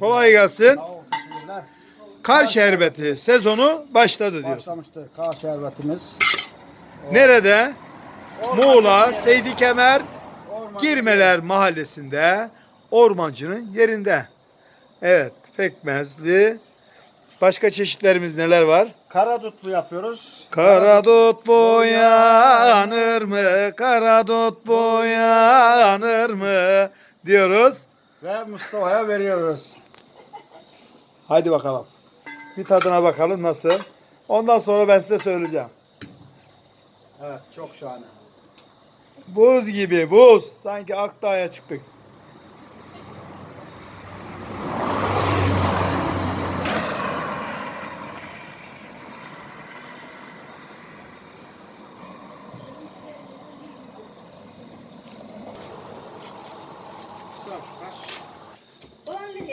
Kolay gelsin. Kar şerbeti sezonu başladı diyor. Başlamıştır kar şerbetimiz. Nerede? Muğla, Seydi Kemer, Girmeler Mahallesi'nde ormancının yerinde. Evet, pekmezli Başka çeşitlerimiz neler var? Kara dutlu yapıyoruz. Kara dut boyanır mı? Kara dut boyanır mı? Diyoruz. Ve Mustafa'ya veriyoruz. Haydi bakalım. Bir tadına bakalım nasıl. Ondan sonra ben size söyleyeceğim. Evet çok şahane. Buz gibi buz. Sanki Akdağ'a çıktık. Şu kaç.